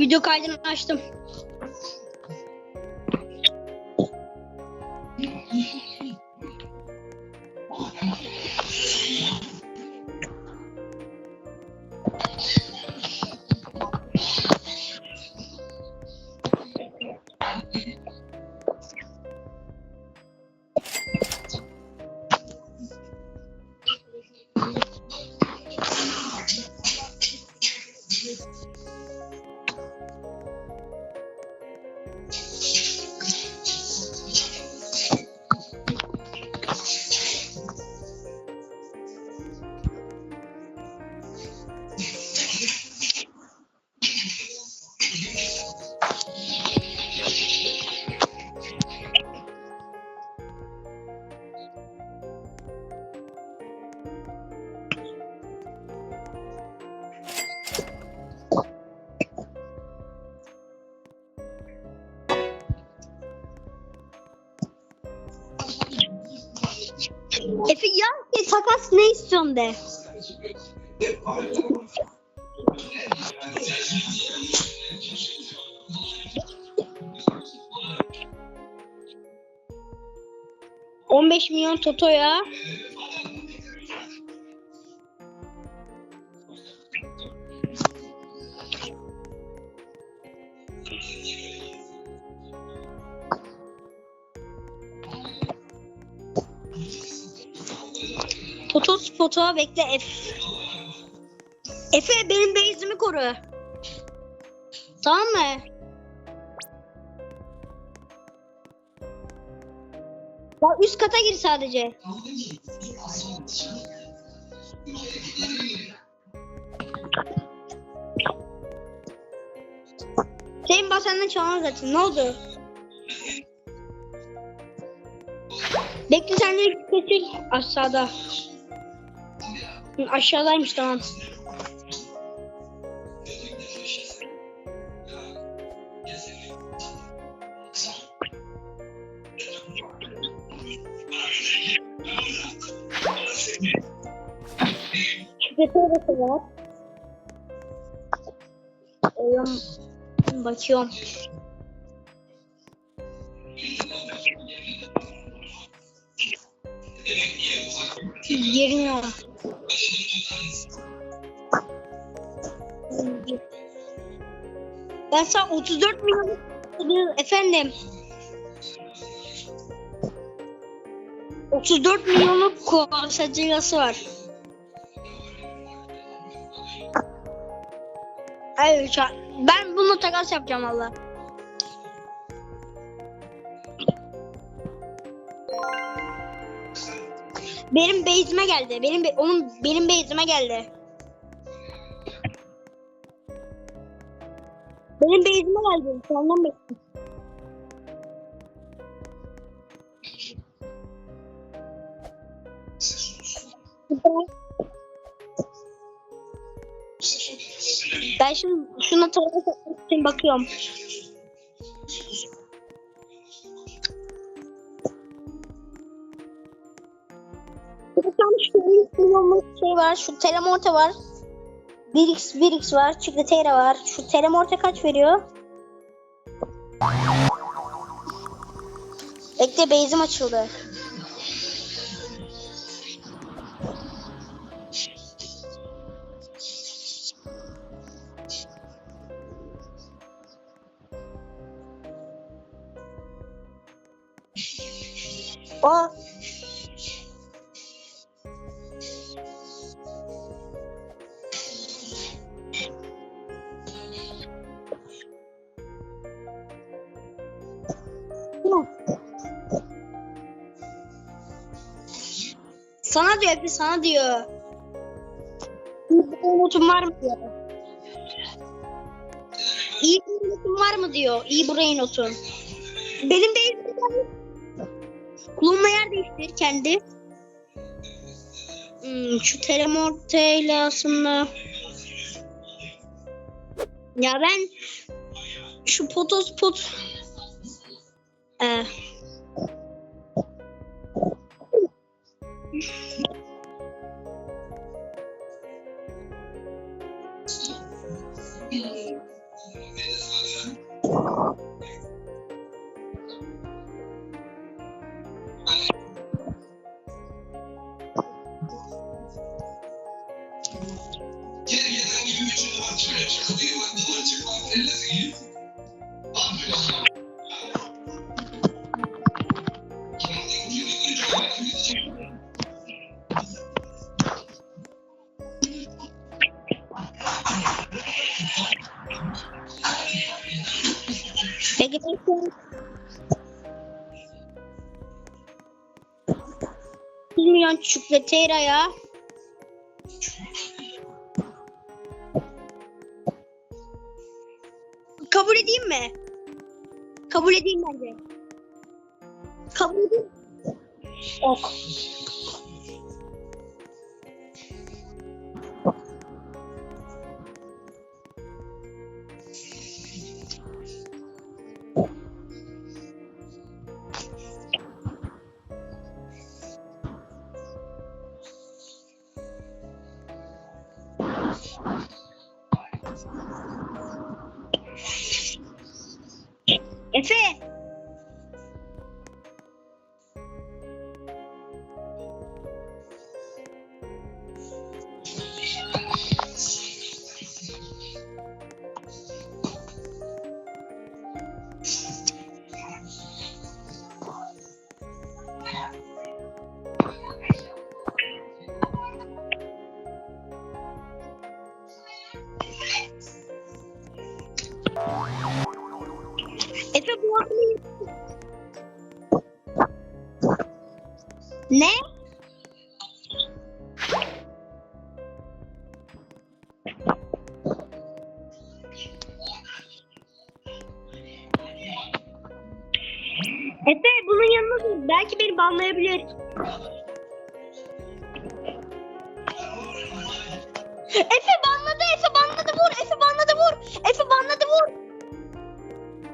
Video kaydını açtım. Efe ya ki takas ne istiyorsun de. On beş milyon Toto'ya. Toto Toto bekle F. Efe benim base'imi koru. Tamam mı? Ya üst kata gir sadece. Senin basenle çalan zaten. Ne oldu? Bekle sen de geçecek aşağıda. Aşağıdaymış tamam. Orası var. Oğlum, Bakıyorum. Girmiyor. Ben sana 34 milyon efendim. 34 milyonluk konsercigası var. Hayır, ben bunu takas yapacağım valla. Benim base'ime geldi. Benim be- onun benim base'ime geldi. Benim base'ime geldi. Senden bekliyorum. Ben şimdi şuna tarafa bakıyorum. Bir tane şu şey var. Şu telemorte var. 1x 1x var. Çikletera var. Şu telemorte kaç veriyor? Bekle base'im açıldı. O Sana diyor Efe sana diyor. İyi notun var mı diyor. İyi bir notun var mı diyor. İyi burayı notun. Benim de Kullanma yer değiştir kendi. Hmm, şu telemorte ile aslında ya ben şu potos pot ee, Peki peki. 100 milyon çikolataya Kabul edeyim mi? Kabul edeyim bence. Kabul edeyim. Ok. Efe. Efe Ne? Efe bunun yanına. Belki beni banlayabilir. Efe banladı, Efe banladı vur, Efe banladı vur, Efe banladı vur.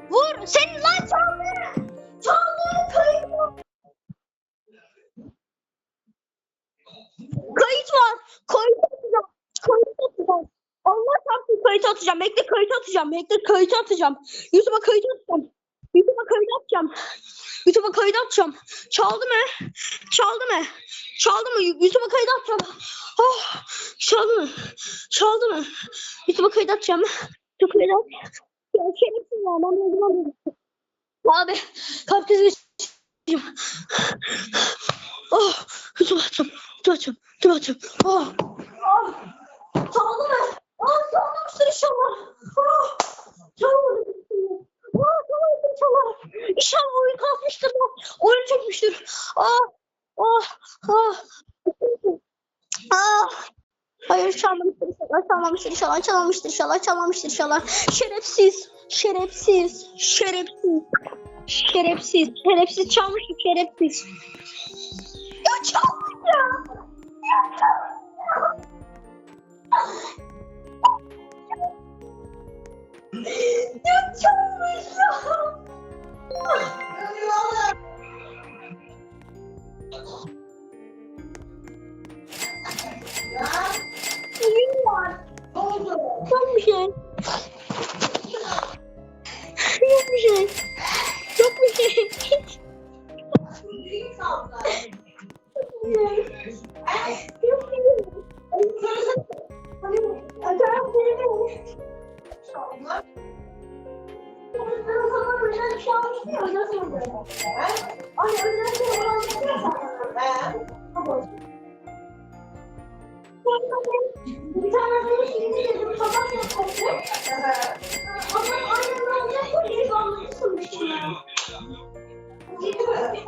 Vur, sen lan çaldı. Atacağım, bekle kayıt atacağım, bekle kayıt atacağım. YouTube'a kayıt atacağım. YouTube'a kayıt atacağım. YouTube'a kayıt atacağım. Çaldı mı? Çaldı mı? Çaldı mı? YouTube'a kayıt atacağım. Oh, çaldı mı? Çaldı mı? YouTube'a kayıt atacağım. Çok kayıt at. Ya şerefsiz ya. Ben ne zaman Abi geçireceğim. Oh, YouTube'a atacağım. YouTube'a atacağım. YouTube'a atacağım. Oh. Oh. Çaldı mı? Oh, çalmamıştır inşallah. Oh. Çalmamıştır. Oh, çalmamıştır inşallah. İnşallah oyun kalkmıştır. Oyun çökmüştür. Ah. Oh. Ah. Ah. Hayır çalmamıştır inşallah, çalmamıştır inşallah, çalmamıştır inşallah, çalmamıştır inşallah. Şerefsiz, şerefsiz, şerefsiz, şerefsiz, şerefsiz çalmıştır şerefsiz. Bir tane böyle şimdi dedim sabah yapacaktım. Ama aynen olacak diye anlamıştım işte. Şikayet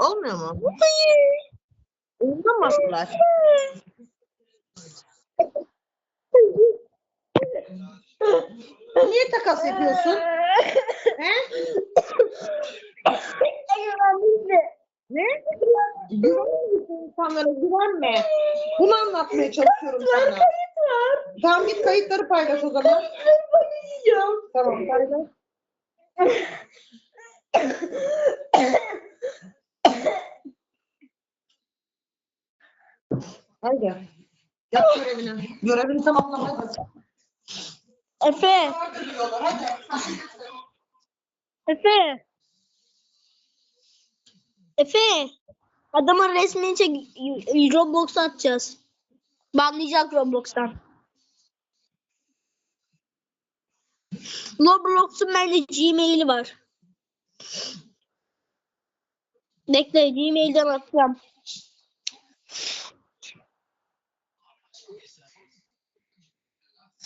Olmuyor mu? Ondan mı attılar? Niye takas yapıyorsun? He? Ne? Güvenmiyorsun insanlara güvenme. Bunu anlatmaya çalışıyorum sana. Tamam git kayıtları paylaş o zaman. Tamam paylaş. Haydi. Yap görevini. Görevini tamamlamadın. Efe. Efe. Efe. Adamın resmini çek. Roblox'a atacağız. Banlayacak Roblox'tan. Roblox'un bende Gmail'i var. Bekle Gmail'den atacağım.